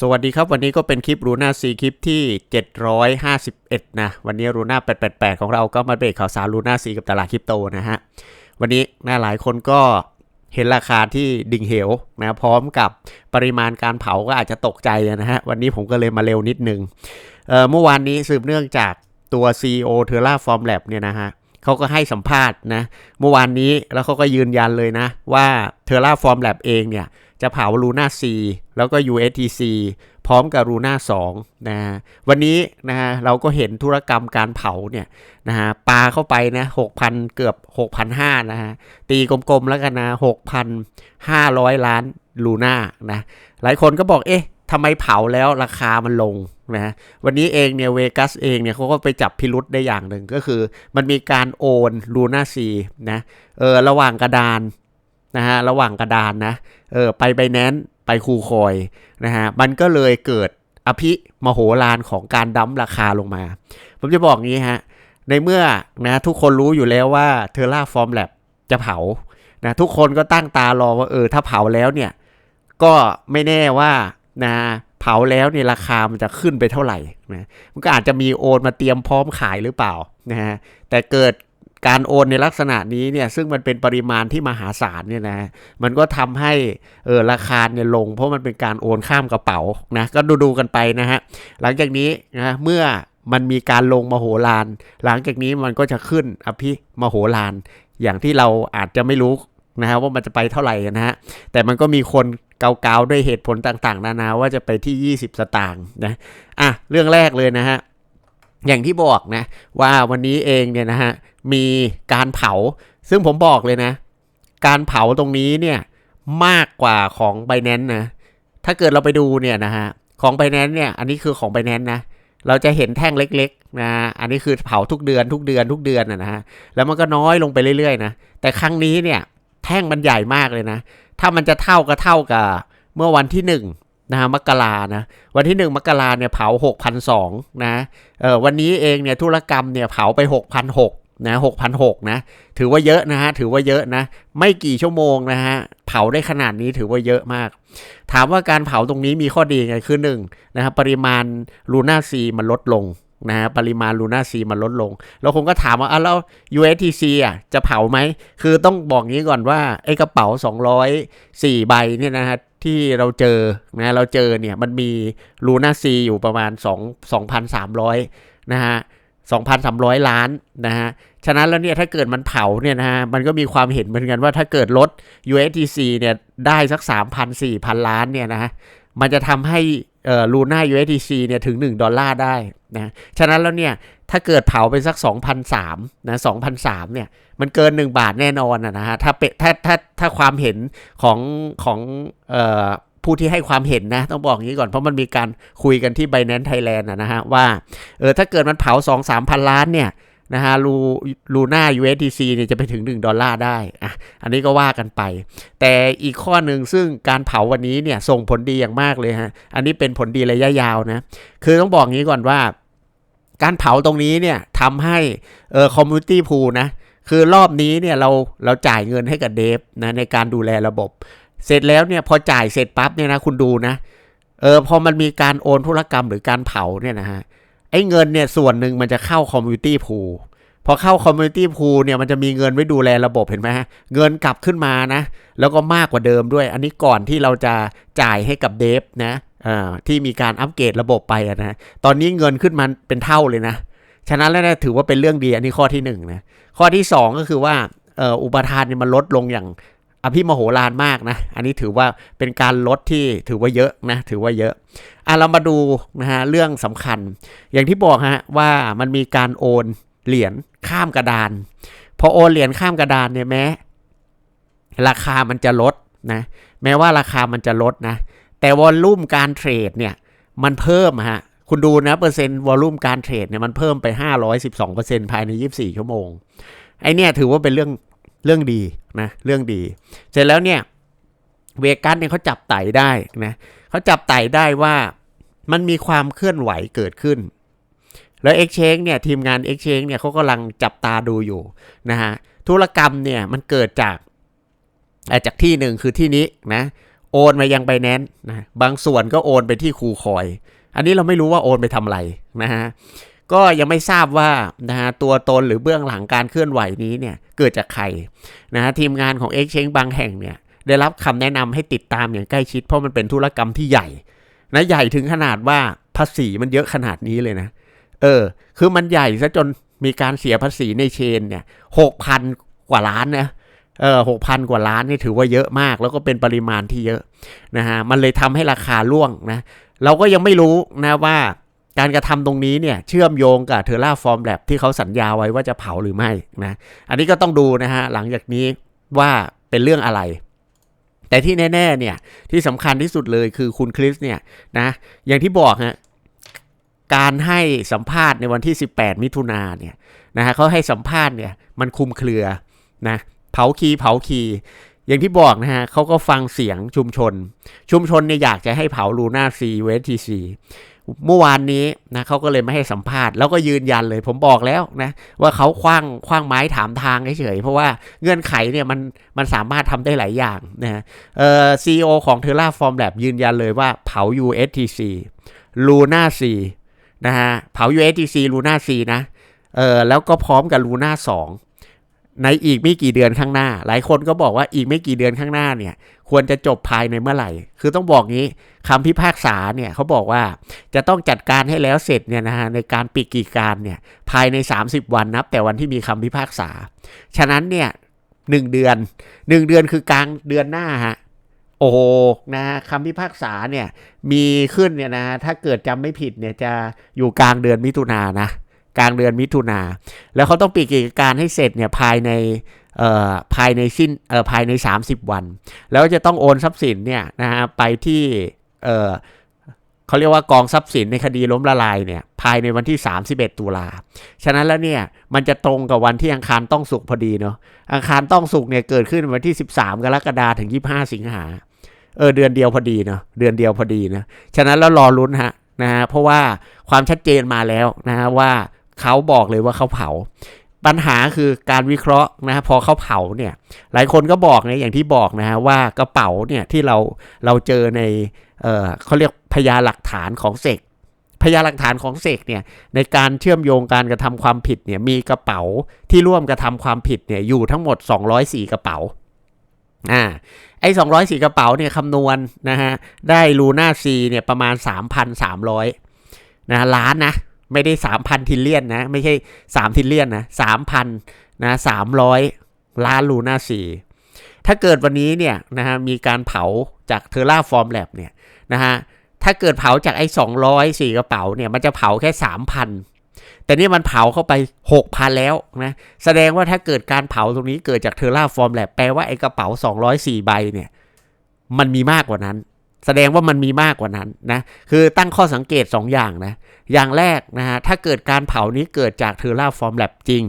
สวัสดีครับวันนี้ก็เป็นคลิปรูน่าซีคลิปที่ 751 นะ วันนี้รูน่า888 ของเราก็มาเบรกข่าวสารรูน่าซีกับตลาดคริปโตนะฮะ วันนี้นะหลายคนก็เห็นราคาที่ดิ่งเหวนะพร้อมกับปริมาณการเผาก็อาจจะตกใจนะฮะ วันนี้ผมก็เลยมาเร็วนิดนึงเอ่อเมื่อวานนี้สืบเนื่องจากตัว CEO t e r r a f o r m Lab เนี่ยนะฮะเขาก็ให้สัมภาษณ์นะเมื่อวานนี้แล้วเขาก็ยืนยันเลยนะว่า t e r r a f o r m Lab เองเนี่ย จะเผา Luna C แล้วก็ USTC พร้อมกับ Luna 2นะฮะวันนี้นะฮะเราก็เห็นธุรกรรมการเผาเนี่ยนะฮะปาเข้าไปนะ6,000 เกือบ 6,500นะฮะตีกลมๆแล้วกันนะ6,500 ล้านลูน่านะหลายคนก็บอกเอ๊ะทำไมเผาแล้วราคามันลงนะวันนี้เองเนี่ยเวกัสเองเนี่ยเขาก็ไปจับพิรุษได้อย่างหนึ่งก็คือ มันมีการโอนลูน่าซีนะเออระหว่างกระดาน นะฮะระหว่างกระดานนะเออไปไบแนนไปคูคอยนะฮะมันก็เลยเกิดอภิมโหฬารของการดั้มราคาลงมา ผมจะบอกงี้ฮะในเมื่อนะทุกคนรู้อยู่แล้วว่าเทอร่าฟอร์มแลบจะเผานะทุกคนก็ตั้งตารอว่าเออถ้าเผาแล้วเนี่ยก็ไม่แน่ว่านะเผาแล้วเนี่ยราคามันจะขึ้นไปเท่าไหร่นะมันก็อาจจะมีโอนมาเตรียมพร้อมขายหรือเปล่านะฮะแต่เกิด การโอนในลักษณะนี้เนี่ยซึ่งมันเป็นปริมาณที่มหาศาลเนี่ยนะมันก็ทำให้เออราคาเนี่ยลง เพราะมันเป็นการโอนข้ามกระเป๋านะก็ดูดูกันไปนะฮะหลังจากนี้นะเมื่อมันมีการลงมโหฬารหลังจากนี้มันก็จะขึ้นอภิมโหฬารอย่างที่เราอาจจะไม่รู้นะฮะว่ามันจะไปเท่าไหร่นะฮะแต่มันก็มีคนเกาๆด้วยเหตุผลต่างๆ นานาว่าจะไปที่ 20 สตางค์นะอะเรื่องแรกเลยนะฮะ อย่างที่บอกนะ ว่าวันนี้เองเนี่ยนะฮะมีการเผา ซึ่งผมบอกเลยนะ การเผาตรงนี้เนี่ยมากกว่าของ b บ n a n c e นะ ถ้าเกิดเราไปดูเนี่ยนะฮะของ b บ n a n c e เนี่ยอันนี้คือของ b บ n a n c e นะเราจะเห็นแท่งเล็กๆนะอันนี้คือเผาทุกเดือนทุกเดือนทุกเดือนนะฮะแล้วมันก็น้อยลงไปเรื่อยๆนะแต่ครั้งนี้เนี่ยแท่งมันใหญ่มากเลยนะ ถ้ามันจะเท่าก็เท่ากับเมื่อวันที่ห นะฮะมกรานะวันที่หนึ่งมกราเนี่ยเผา 6,002นะเออวันนี้เองเนี่ยธุรกรรมเนี่ยเผาไป 6,006นะ6,006นะถือว่าเยอะนะฮะถือว่าเยอะนะไม่กี่ชั่วโมงนะฮะเผาได้ขนาดนี้ถือว่าเยอะมาก ถามว่าการเผาตรงนี้มีข้อดีไงคือหนึ่งนะครับปริมาณลูน่าซีมันลดลง นะฮะปริมาณลูน่าซีมันลดลง แล้วคงก็ถามว่าอะแล้ว USTC อะจะเผาไหม คือต้องบอกงี้ก่อนว่าไอ้กระเป๋า 204 ใบเนี่ยนะฮะที่เราเจอนะเราเจอเนี่ยมันมีลูน่าซีอยู่ประมาณ 2 2,300 นะฮะ2,300 ล้านนะฮะ ฉะนั้นแล้วเนี่ยถ้าเกิดมันเผาเนี่ยนะฮะ มันก็มีความเห็นเหมือนกันว่าถ้าเกิดลด USDC เนี่ยได้สัก 3,000 4,000 ล้านเนี่ยนะฮะมันจะทำให้ ลูน่า USDC เนี่ยถึง 1 ดอลลาร์ได้นะฉะนั้นแล้วเนี่ยถ้าเกิดเผาไปสัก 2,003นะ2,003เนี่ยมันเกิน 1 บาทแน่นอนนะฮะถ้าเป็นถ้าถ้าถ้าความเห็นของของเอ่อผู้ที่ให้ความเห็นนะ ต้องบอกงี้ก่อนเพราะมันมีการคุยกันที่ Binance Thailand นะนะฮะว่าเออถ้าเกิดมันเผา 2 3 พันล้านเนี่ย นะฮะลูลูน่า USDC เนี่ยจะไปถึง 1 ดอลลาร์ได้อะอันนี้ก็ว่ากันไป แต่อีกข้อหนึ่งซึ่งการเผาวันนี้เนี่ยส่งผลดีอย่างมากเลยฮะ อันนี้เป็นผลดีระยะยาวนะ คือต้องบอกงี้ก่อนว่า การเผาตรงนี้เนี่ยทำให้เออคอมมูนิตี้พูนะ คือรอบนี้เนี่ยเราเราจ่ายเงินให้กับเดฟนะในการดูแลระบบ เสร็จแล้วเนี่ยพอจ่ายเสร็จปั๊บเนี่ยนะคุณดูนะเออพอมันมีการโอนธุรกรรมหรือการเผาเนี่ยนะฮะ อ้เงินเนี่ยส่วนหนึ่งมันจะเข้าคอมมูนิตี้พูลพอเข้าคอมมูนิตี้พูลเนี่ยมันจะมีเงินไว้ดูแลระบบเห็นไหมฮะเงินกลับขึ้นมานะ แล้วก็มากกว่าเดิมด้วย อันนี้ก่อนที่เราจะจ่ายให้กับเดฟนะอ่าที่มีการอัปเกรดระบบไปนะตอนนี้เงินขึ้นมาเป็นเท่าเลยนะ ฉะนั้นแล้วนะถือว่าเป็นเรื่องดีอันนี้ข้อที่หนึ่งนะข้อที่สองก็คือว่าอุปทานเนี่ยมันลดลงอย่าง อภิมโหฬารมากนะ อันนี้ถือว่าเป็นการลดที่ถือว่าเยอะนะ ถือว่าเยอะอะเรามาดูนะฮะเรื่องสำคัญ อย่างที่บอกฮะว่ามันมีการโอนเหรียญข้ามกระดาน พอโอนเหรียญข้ามกระดานเนี่ยแม้ ราคามันจะลดนะแม้ว่าราคามันจะลดนะ แต่วอลลุ่มการเทรดเนี่ยมันเพิ่มฮะคุณดูนะเปอร์เซ็นต์วอลลุ่มการเทรดเนี่ยมันเพิ่มไป 512%ภายใน 24 ชั่วโมง ไอเนี่ยถือว่าเป็นเรื่อง เรื่องดีนะเรื่องดี เสร็จแล้วเนี่ยเวกัสเนี่ยเขาจับไต่ได้นะเขาจับไต่ได้ว่ามันมีความเคลื่อนไหวเกิดขึ้น แล้ว Exchange เนี่ยทีมงาน Exchange เนี่ยเขากำลังจับตาดูอยู่นะฮะธุรกรรมเนี่ยมันเกิดจากจากที่หนึ่งคือที่นี้นะโอนมายังไบแนนนะบางส่วนก็โอนไปที่คูคอย อันนี้เราไม่รู้ว่าโอนไปทำอะไรนะฮะ ก็ยังไม่ทราบว่านะฮะตัวตนหรือเบื้องหลังการเคลื่อนไหวนี้เนี่ยเกิดจากใครนะฮะทีมงานของ Exchange บางแห่งเนี่ยได้รับคำแนะนำให้ติดตามอย่างใกล้ชิดเพราะมันเป็นธุรกรรมที่ใหญ่นะใหญ่ถึงขนาดว่าภาษีมันเยอะขนาดนี้เลยนะ เออ คือมันใหญ่ซะจนมีการเสียภาษีในเชนเนี่ยหกพันกว่าล้านนะเออหกพันกว่าล้านนี่ถือว่าเยอะมาก แล้วก็เป็นปริมาณที่เยอะนะฮะมันเลยทำให้ราคาร่วงนะ เราก็ยังไม่รู้นะว่า การกระทำตรงนี้เนี่ยเชื่อมโยงกับเทอร่าฟอร์มแลบที่เขาสัญญาไว้ว่าจะเผาหรือไม่นะอันนี้ก็ต้องดูนะฮะหลังจากนี้ว่าเป็นเรื่องอะไร แต่ที่แน่ๆเนี่ยที่สำคัญที่สุดเลยคือคุณคริสเนี่ยนะอย่างที่บอกฮะการให้สัมภาษณ์ในวันที่ 18 มิถุนาเนี่ยนะฮะเขาให้สัมภาษณ์เนี่ยมันคุมเครือนะเผาคีเผาคีอย่างที่บอกนะฮะเขาก็ฟังเสียงชุมชน ชุมชนเนี่ยอยากจะให้เผาลูน่าซีเวทีซี เมื่อวานนี้นะเขาก็เลยไม่ให้สัมภาษณ์แล้วก็ยืนยันเลย ผมบอกแล้วนะว่าเขาคว้างคว้างไม้ถามทางเฉยๆเพราะว่าเงื่อนไขเนี่ยมันมันสามารถทำได้หลายอย่างนะเอ่อซีอของ Terraform Lab ยืนยันเลยว่าเผา USTC Luna C นะฮะเผา USTC Luna C นะเออแล้วก็พร้อมกับ Luna 2 ในอีกไม่กี่เดือนข้างหน้า หลายคนก็บอกว่าอีกไม่กี่เดือนข้างหน้าเนี่ย ควรจะจบภายในเมื่อไหร่ คือต้องบอกงี้คำพิพากษาเนี่ยเขาบอกว่าจะต้องจัดการให้แล้วเสร็จเนี่ยนะฮะในการปิดกีการเนี่ยภายใน 30 วันนับ แต่วันที่มีคำพิพากษา ฉะนั้นเนี่ยหนึ่งเดือนหนึ่งเดือนคือกลางเดือนหน้าฮะโอ้โหนะคำพิพากษาเนี่ยมีขึ้นเนี่ยนะถ้าเกิดจำไม่ผิดเนี่ยจะอยู่กลางเดือนมิถุนานะ กลางเดือนมิถุนาแล้วเขาต้องปิดกิจการให้เสร็จเนี่ยภายในภายในสิ้นภายใน 30 วัน แล้วจะต้องโอนทรัพย์สินเนี่ยนะฮะไปที่เอ่อเขาเรียกว่ากองทรัพย์สินในคดีล้มละลายเนี่ยภายในวันที่ 31 ตุลา ฉะนั้นแล้วเนี่ยมันจะตรงกับวันที่อังคารต้องสุกพอดีเนาะ อังคารต้องสุกเนี่ยเกิดขึ้นวันที่ 13 กรกฎาคมถึง 25 สิงหา เออเดือนเดียวพอดีเนาะเดือนเดียวพอดีนะ ฉะนั้นแล้วรอลุ้นฮะนะฮะเพราะว่าความชัดเจนมาแล้วนะฮะว่า เขาบอกเลยว่าเขาเผา ปัญหาคือการวิเคราะห์นะฮะพอเขาเผาเนี่ย หลายคนก็บอกนะอย่างที่บอกนะฮะว่ากระเป๋าเนี่ยที่เราเราเจอในเออเขาเรียกพยานหลักฐานของเสกพยานหลักฐานของเสกเนี่ยในการเชื่อมโยงการกระทำความผิดเนี่ยมีกระเป๋าที่ร่วมกระทำความผิดเนี่ยอยู่ทั้งหมด 204 กระเป๋าอ่าไอ้204 กระเป๋าเนี่ยคำนวณนะฮะได้ลูน่าซีเนี่ยประมาณ 3,300นะล้านนะ ไม่ได้3,000ทิลเลียนนะ ไม่ใช่3ทิลเลียนนะ3,000นนะ300ล้านลูน่าซีถ้าเกิดวันนี้เนี่ยนะฮะมีการเผาจากเทอร่าฟอร์มแลบเนี่ยนะฮะถ้าเกิดเผาจากไอ้204กระเป๋าเนี่ยมันจะเผาแค่3,000แต่นี่มันเผาเข้าไป 6,000 แล้วนะ แสดงว่าถ้าเกิดการเผาตรงนี้เกิดจากเทอร่าฟอร์มแลบแปลว่าไอ้กระเป๋า 204 ใบเนี่ย มันมีมากกว่านั้น แสดงว่ามันมีมากกว่านั้นนะคือตั้งข้อสังเกต2อย่างนะอย่างแรกนะฮะถ้าเกิดการเผานี้เกิดจากเทอร่าฟอร์มแลบจริง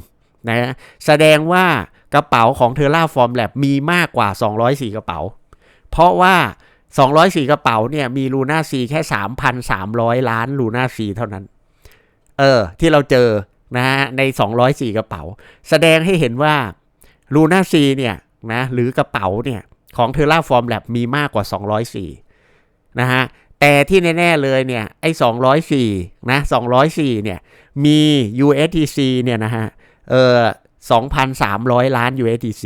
นะแสดงว่ากระเป๋าของเทอร่าฟอร์มแลบมีมากกว่า 204 กระเป๋า เพราะว่า 204 กระเป๋าเนี่ยมีลูน่าซีแค่ 3,300 ล้านลูน่าซีเท่านั้น เออ ที่เราเจอนะฮะใน 204 กระเป๋า แสดงให้เห็นว่าลูน่าซีเนี่ยนะหรือกระเป๋าเนี่ยของเทอร่าฟอร์มแลบมีมากกว่า 204 นะฮะแต่ที่แน่ ๆ เลยเนี่ยไอ้204นะ204เนี่ยมี USDC เนี่ยนะฮะเออ2,300 ล้าน USDC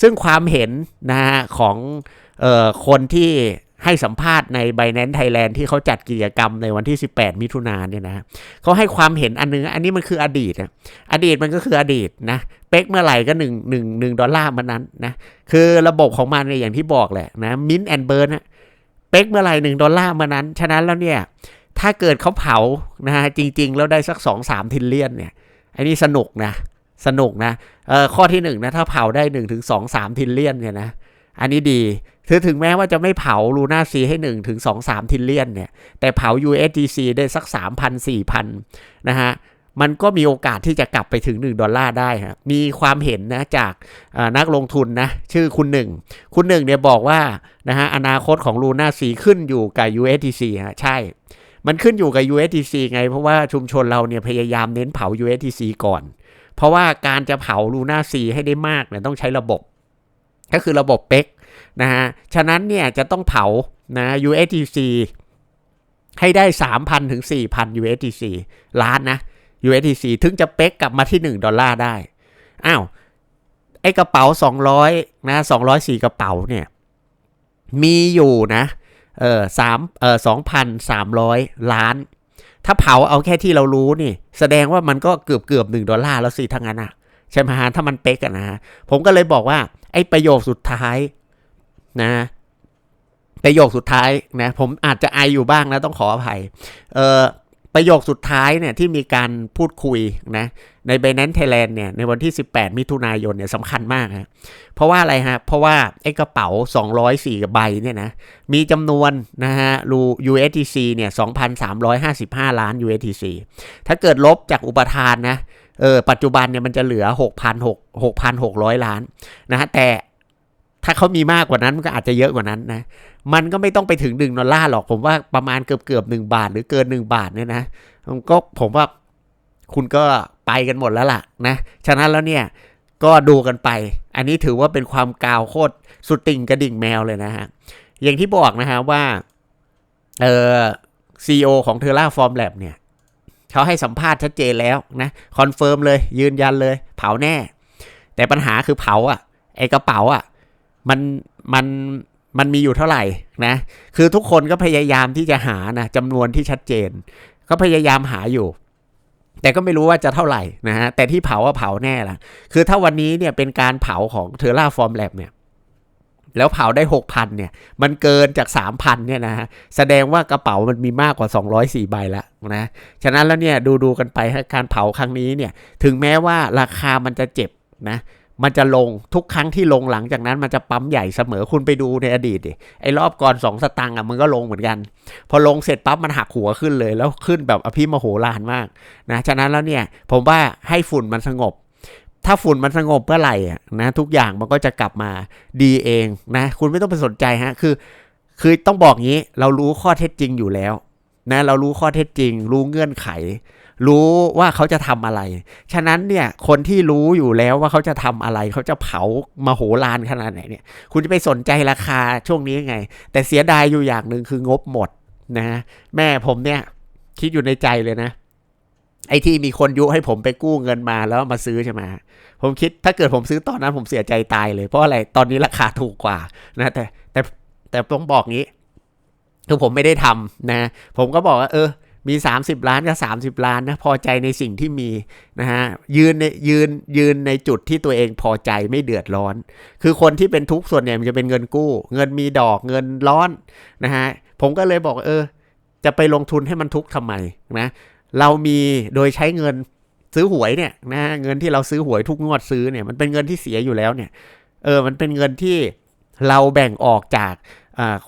ซึ่งความเห็นนะฮะของเออคนที่ให้สัมภาษณ์ใน Binance Thailand ที่เขาจัดกิจกรรมในวันที่ 18 มิถุนายนเนี่ยนะเขาให้ความเห็นอันนึง อันนี้มันคืออดีตนะอดีตมันก็คืออดีตนะ เป๊กเมื่อไหร่ก็1 1 1ดอลลาร์มันนั้นนะ คือระบบของมันเนี่ยอย่างที่บอกแหละนะมินแอนเบิร์นนะ เป๊กเมื่อไหร่1ดอลลาร์มันนั้น ฉะนั้นแล้วเนี่ย ถ้าเกิดเขาเผานะฮะจริง ๆ แล้วได้สัก2-3ทิลเลียนเนี่ยอันนี้สนุกนะสนุกนะเออข้อที่1นะถ้าเผาได้1ถึง2 3ทิลเลียนเนี่ยนะอันนี้ดีถือถึงแม้ว่าจะไม่เผาลูน่าซีให้1ถึง2 3ทิลเลียนเนี่ย แต่เผา USDC ได้สัก 3,000 4,000 นะฮะ มันก็มีโอกาสที่จะกลับไปถึง 1 ดอลลาร์ได้ฮะมีความเห็นนะจากนักลงทุนนะชื่อคุณหนึ่ง คุณหนึ่งเนี่ยบอกว่านะฮะอนาคตของลูน่าซีขึ้นอยู่กับ USDC ฮะใช่ มันขึ้นอยู่กับ USDC ไง เพราะว่าชุมชนเราเนี่ยพยายามเน้นเผา USDC ก่อน เพราะว่าการจะเผาลูน่าซีให้ได้มากเนี่ยต้องใช้ระบบ ก็คือระบบเป๊กนะฮะฉะนั้นเนี่ยจะต้องเผานะ USDC ให้ได้ 3,000 ถึง 4,000 USDC ล้านนะ USDC ถึงจะเป๊กกลับมาที่ 1 ดอลลาร์ได้ อ้าว ไอกระเป๋า 200 นะ 204 กระเป๋าเนี่ย มีอยู่นะ เออสามเออสองพันสามร้อยล้าน ถ้าเผาเอาแค่ที่เรารู้นี่ แสดงว่ามันก็เกือบเกือบหนึ่งดอลลาร์แล้วสิทั้งนั้นอะใช่ไหมฮะ ถ้ามันเป๊กอะนะฮะ ผมก็เลยบอกว่า ไอประโยคสุดท้ายนะประโยคสุดท้ายนะผมอาจจะไออยู่บ้างนะต้องขออภัย เออ ประโยคสุดท้ายเนี่ยที่มีการพูดคุยนะใน b บ n a n c e Thailand เนี่ยในวันที่ 18 มิถุนายนเนี่ยสำคัญมากฮะเพราะว่าอะไรฮะ เพราะว่าไอ้กระเป๋า 204 ใบเนี่ยนะมีจำนวนนะฮะรู USDC เนี่ย2,355 ล้าน USDC ถ้าเกิดลบจากอุปทานนะเออปัจจุบันเนี่ยมันจะเหลือ 6,600 ล้านนะฮะแต่ ถ้าเขามีมากกว่านั้นมันก็อาจจะเยอะกว่านั้นนะ มันก็ไม่ต้องไปถึงหนึ่งดอลลาร์หรอก ผมว่าประมาณเกือบเกือบหนึ่งบาท หรือเกินหนึ่งบาทเนี่ยนะก็ผมว่าคุณก็ไปกันหมดแล้วล่ะนะ ฉะนั้นแล้วเนี่ยก็ดูกันไป อันนี้ถือว่าเป็นความกาวโคตรสุดติ่งกระดิ่งแมวเลยนะฮะ อย่างที่บอกนะฮะว่าเออซีอของเทอร่าฟอร์มแลบเนี่ยเขาให้สัมภาษณ์ชัดเจนแล้วนะคอนเฟิร์มเลยยืนยันเลย เผาแน่ แต่ปัญหาคือเผาอะไอกระเป๋าอะ มันมันมันมีอยู่เท่าไหร่นะ คือทุกคนก็พยายามที่จะหานะจำนวนที่ชัดเจน ก็พยายามหาอยู่ แต่ก็ไม่รู้ว่าจะเท่าไหร่นะฮะ แต่ที่เผาว่าเผาแน่ละคือถ้าวันนี้เนี่ยเป็นการเผาของเทอร่าฟอร์มแลบเนี่ยแล้วเผาได้หกพันเนี่ย มันเกินจากสามพันเนี่ยนะฮะ แสดงว่ากระเป๋ามันมีมากกว่า 204 ใบแล้วนะ ฉะนั้นแล้วเนี่ยดูดูกันไปการเผาครั้งนี้เนี่ย ถึงแม้ว่าราคามันจะเจ็บนะ มันจะลงทุกครั้งที่ลงหลังจากนั้นมันจะปั๊มใหญ่เสมอคุณไปดูในอดีตดิไอ้รอบก่อนสองสตังค์อะมันก็ลงเหมือนกัน พอลงเสร็จปั๊บมันหักหัวขึ้นเลย แล้วขึ้นแบบอภิมโหฬารมากนะฉะนั้นแล้วเนี่ยผมว่าให้ฝุ่นมันสงบ ถ้าฝุ่นมันสงบเมื่อไหร่อะนะทุกอย่างมันก็จะกลับมาดีเองนะคุณไม่ต้องไปสนใจฮะคือคือต้องบอกงี้เรารู้ข้อเท็จจริงอยู่แล้วนะเรารู้ข้อเท็จจริง รู้เงื่อนไข รู้ว่าเขาจะทำอะไร ฉะนั้นเนี่ยคนที่รู้อยู่แล้วว่าเขาจะทำอะไร เขาจะเผามาโหรานขนาดไหนเนี่ย คุณจะไปสนใจราคาช่วงนี้ไง แต่เสียดายอยู่อย่างหนึ่งคืองบหมดนะแม่ผมเนี่ยคิดอยู่ในใจเลยนะ ไอ้ที่มีคนยุให้ผมไปกู้เงินมาแล้วมาซื้อใช่ไหมผมคิดถ้าเกิดผมซื้อตอนนั้นผมเสียใจตายเลยเพราะอะไรตอนนี้ราคาถูกกว่านะแต่แต่แต่ต้องบอกงี้คือผมไม่ได้ทำนะ ผมก็บอกว่าเออ มี 30 ล้านก็30 ล้านนะพอใจในสิ่งที่มีนะฮะยืนในยืนยืนในจุดที่ตัวเองพอใจไม่เดือดร้อน คือคนที่เป็นทุกข์ส่วนใหญ่มันจะเป็นเงินกู้ เงินมีดอกเงินร้อนนะฮะผมก็เลยบอกเออ จะไปลงทุนให้มันทุกข์ทำไมนะเรามีโดยใช้เงินซื้อหวยเนี่ยนะเงินที่เราซื้อหวยทุกงวดซื้อเนี่ยมันเป็นเงินที่เสียอยู่แล้วเนี่ยเออมันเป็นเงินที่เราแบ่งออกจาก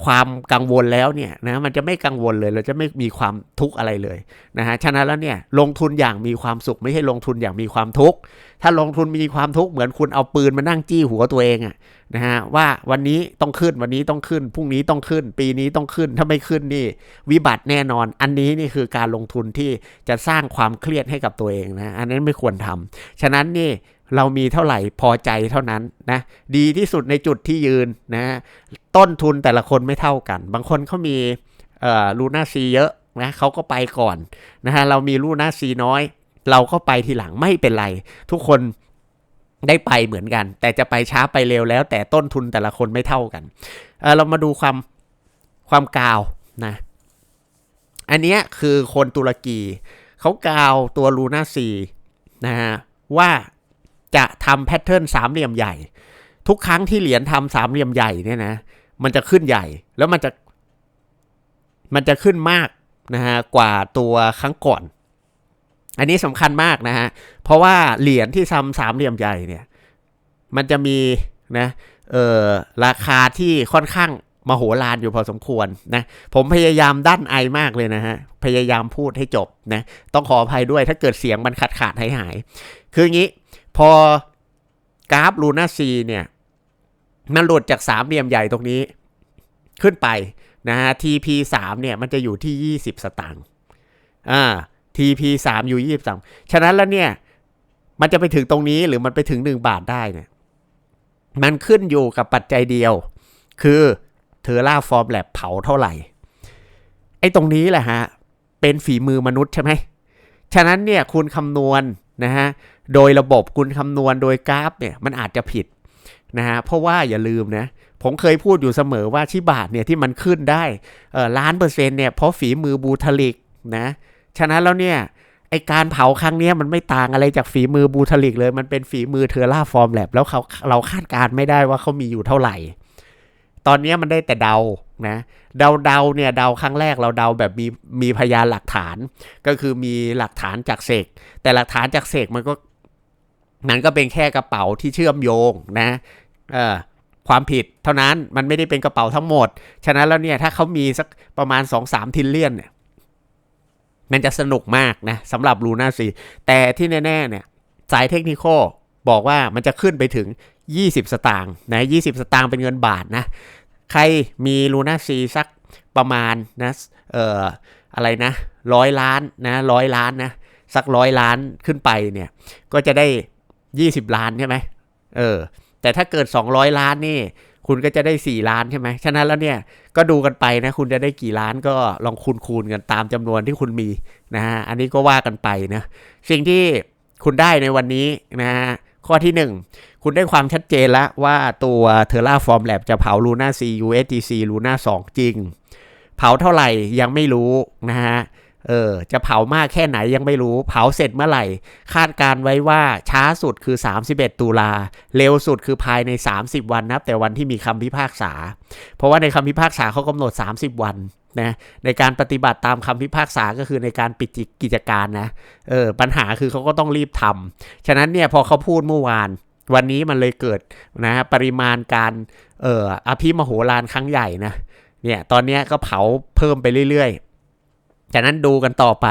ความกังวลแล้วเนี่ยนะมันจะไม่กังวลเลย เราจะไม่มีความทุกข์อะไรเลยนะฮะฉะนั้นแล้วเนี่ยลงทุนอย่างมีความสุขไม่ใช่ลงทุนอย่างมีความทุกข์ถ้าลงทุนมีความทุกข์เหมือนคุณเอาปืนมานั่งจี้หัวตัวเองอะนะฮะว่าวันนี้ต้องขึ้นวันนี้ต้องขึ้นพรุ่งนี้ต้องขึ้น ปีนี้ต้องขึ้นถ้าไม่ขึ้นนี่ วิบัติแน่นอน อันนี้นี่คือการลงทุนที่จะสร้างความเครียดให้กับตัวเองนะอันนั้นไม่ควรทำฉะนั้นนี่ เรามีเท่าไหร่พอใจเท่านั้นนะดีที่สุดในจุดที่ยืนนะต้นทุนแต่ละคนไม่เท่ากัน บางคนเขามีลูน่าซีเยอะนะเขาก็ไปก่อนนะฮะเรามีลูน่าซีน้อย เราก็ไปทีหลังไม่เป็นไร ทุกคนได้ไปเหมือนกัน แต่จะไปช้าไปเร็วแล้ว แต่ต้นทุนแต่ละคนไม่เท่ากันเเรามาดูความความกาวนะอันนี้คือคนตุรกีเขากาวตัวลูน่าซีนะฮะว่า จะทำแพทเทิร์นสามเหลี่ยมใหญ่ ทุกครั้งที่เหรียญทำสามเหลี่ยมใหญ่เนี่ยนะ มันจะขึ้นใหญ่แล้วมันจะ มันจะขึ้นมากนะฮะกว่าตัวครั้งก่อน อันนี้สำคัญมากนะฮะเพราะว่าเหรียญที่ทำสามเหลี่ยมใหญ่เนี่ย มันจะมีนะเออราคาที่ค่อนข้างมโหฬารอยู่พอสมควรนะผมพยายามด้านไอมากเลยนะฮะพยายามพูดให้จบนะต้องขออภัยด้วยถ้าเกิดเสียงมันขาดขาดหายหายคืออย่างนี้ พอกราฟลูน่าซีเนี่ยมันหลุดจากสามเหลี่ยมใหญ่ตรงนี้ขึ้นไปนะฮะ TP 3เนี่ยมันจะอยู่ที่ 20 สตางค์อ่า TP 3อยู่20สตางค์ฉะนั้นแล้วเนี่ย มันจะไปถึงตรงนี้หรือมันไปถึง 1 บาทได้เนี่ย มันขึ้นอยู่กับปัจจัยเดียว คือเทอร่าฟอร์มแลบเผาเท่าไหร่ ไอ้ตรงนี้แหละฮะ เป็นฝีมือมนุษย์ใช่ไหม ฉะนั้นเนี่ยคุณคำนวณนะฮะโดยระบบคุณคำนวณโดยกราฟเนี่ยมันอาจจะผิดนะฮะเพราะว่าอย่าลืมนะผมเคยพูดอยู่เสมอว่าชิบาทเนี่ยที่มันขึ้นได้เออล้านเปอร์เซ็นต์เนี่ยเพราะฝีมือบูทลิกนะฉะนั้นแล้วเนี่ยไอการเผาครั้งนี้มันไม่ต่างอะไรจากฝีมือบูทลิกเลย มันเป็นฝีมือเทอร่าฟอร์มแลบแล้วเขาเราคาดการณ์ไม่ได้ว่าเขามีอยู่เท่าไหร่ ตอนนี้มันได้แต่เดานะเดาเดาเนี่ยเดาครั้งแรกเราเดาแบบมีมีพยานหลักฐาน ก็คือมีหลักฐานจากเสกแต่หลักฐานจากเสกมันก็ มันก็เป็นแค่กระเป๋าที่เชื่อมโยงนะเออความผิดเท่านั้นมันไม่ได้เป็นกระเป๋าทั้งหมด ฉะนั้นแล้วเนี่ยถ้าเขามีสักประมาณ 2-3ทิลเลียนเนี่ยมันจะสนุกมากนะสำหรับลูน่าซีแต่ที่แน่ ๆ เนี่ยสายเทคนิคบอกว่ามันจะขึ้นไปถึง 20 สตางค์นะ20 สตางค์เป็นเงินบาทนะใครมีลูน่าซีสักประมาณนะเอ่ออะไรนะร้อยล้านนะร้อยล้านนะสักร้อยล้านขึ้นไปเนี่ยก็จะได้ 20ล้านใช่ไหมเออ แต่ถ้าเกิด200ล้านนี่ คุณก็จะได้4ล้านใช่ไหมฉะนั้นแล้วเนี่ยก็ดูกันไปนะ คุณจะได้กี่ล้านก็ลองคูณคูณๆกันตามจำนวนที่คุณมีนะฮะอันนี้ก็ว่ากันไปนะสิ่งที่คุณได้ในวันนี้นะฮะข้อที่ 1 คุณได้ความชัดเจนแล้วว่าตัว Terraform Lab จะเผา Luna C USDC Luna 2 จริง เผาเท่าไหร่ยังไม่รู้นะฮะ เออจะเผามากแค่ไหนยังไม่รู้ เผาเสร็จเมื่อไหร่ คาดการไว้ว่าช้าสุดคือ 31 ตุลา เร็วสุดคือภายใน 30 วันนับ แต่วันที่มีคำพิพากษา เพราะว่าในคำพิพากษาเขากำหนด 30 วันนะในการปฏิบัติตามคำพิพากษาก็คือในการปิดกิจการนะเออปัญหาคือเขาก็ต้องรีบทำฉะนั้นเนี่ยพอเขาพูดเมื่อวาน วันนี้มันเลยเกิดนะปริมาณการเอ่ออภิมโหฬารครั้งใหญ่นะเนี่ยตอนนี้ก็เผาเพิ่มไปเรื่อยๆ ฉะนั้นดูกันต่อไป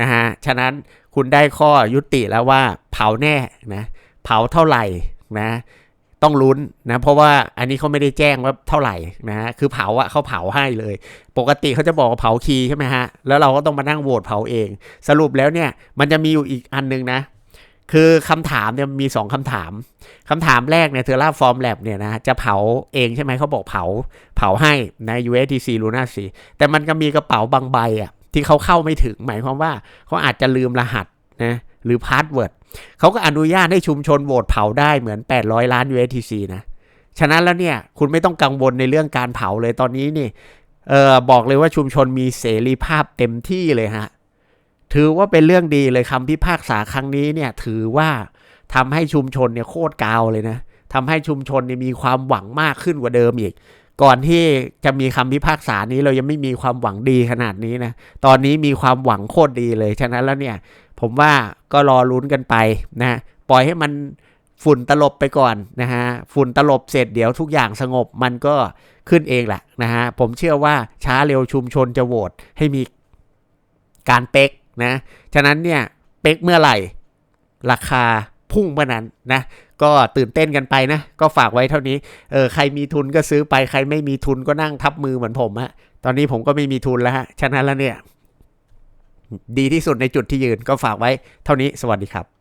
นะฮะ ฉะนั้นคุณได้ข้อยุติแล้วว่าเผาแน่นะ เผาเท่าไหร่นะ ต้องลุ้นนะ เพราะว่าอันนี้เขาไม่ได้แจ้งว่าเท่าไหร่นะฮะ คือเผาอะเขาเผาให้เลย ปกติเขาจะบอกว่าเผาคีย์ใช่ไหมฮะ แล้วเราก็ต้องมานั่งโหวตเผาเอง สรุปแล้วเนี่ย มันจะมีอยู่อีกอันนึงนะคือคำถามเนี่ยมีสองคำถามคำถามแรกเนี่ยเทอร่าฟอร์มแลบเนี่ยนะจะเผาเองใช่ไหมเขาบอกเผา เผาให้ใน USDC Luna 4แต่มันก็มีกระเป๋าบางใบอะ ที่เขาเข้าไม่ถึง หมายความว่าเขาอาจจะลืมรหัสนะหรือพาสเวิร์ดเขาก็อนุญาตให้ชุมชนโหวตเผาได้เหมือน 800 ล้าน USDC นะฉะนั้นแล้วเนี่ยคุณไม่ต้องกังวลในเรื่องการเผาเลยตอนนี้นี่เออบอกเลยว่าชุมชนมีเสรีภาพเต็มที่เลยฮะถือว่าเป็นเรื่องดีเลยคำพิพากษาครั้งนี้เนี่ยถือว่าทำให้ชุมชนเนี่ยโคตรกาวเลยนะทำให้ชุมชนเนี่ยมีความหวังมากขึ้นกว่าเดิมอีก ก่อนที่จะมีคำพิพากษานี้เรายังไม่มีความหวังดีขนาดนี้นะ ตอนนี้มีความหวังโคตรดีเลย ฉะนั้นแล้วเนี่ย ผมว่าก็รอลุ้นกันไปนะปล่อยให้มันฝุ่นตลบไปก่อนนะฮะ ฝุ่นตลบเสร็จเดี๋ยวทุกอย่างสงบมันก็ขึ้นเองแหละนะฮะ ผมเชื่อว่าช้าเร็วชุมชนจะโหวตให้มีการเป๊กนะ ฉะนั้นเนี่ยเป๊กเมื่อไหร่ ราคาพุ่งเมื่อนั้นนะ ก็ตื่นเต้นกันไปนะ ก็ฝากไว้เท่านี้เออใครมีทุนก็ซื้อไปใครไม่มีทุนก็นั่งทับมือเหมือนผมฮะตอนนี้ผมก็ไม่มีทุนแล้วฮะฉะนั้นแล้วเนี่ย ดีที่สุดในจุดที่ยืนก็ฝากไว้เท่านี้สวัสดีครับ